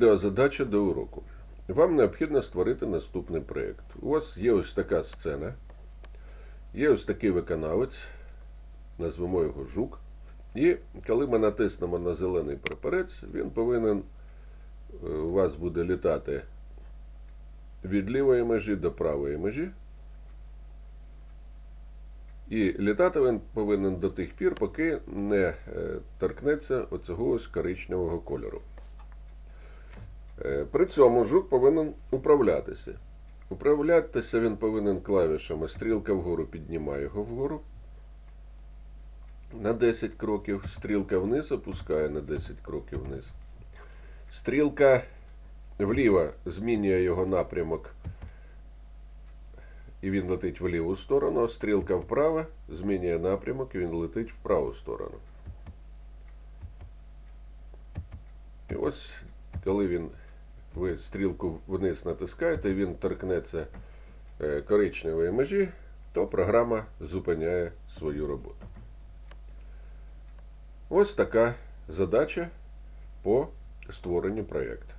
Відеозадача до уроку. Вам необхідно створити наступний проєкт. У вас є ось така сцена, є ось такий виконавець, назвемо його жук. І коли ми натиснемо на зелений прапорець, він повинен е, у вас буде літати від лівої межі до правої межі. І літати він повинен до тих пір, поки не е, торкнеться оцього ось коричневого кольору. При цьому жук повинен управлятися. Управлятися він повинен клавішами. Стрілка вгору піднімає його вгору на 10 кроків. Стрілка вниз опускає на 10 кроків вниз. Стрілка вліво змінює його напрямок. І він летить в ліву сторону. Стрілка вправо змінює напрямок і він летить в праву сторону. І ось, коли він, ви стрілку вниз натискаєте, він торкнеться е, коричневої межі, то програма зупиняє свою роботу. Ось така задача по створенню проєкту.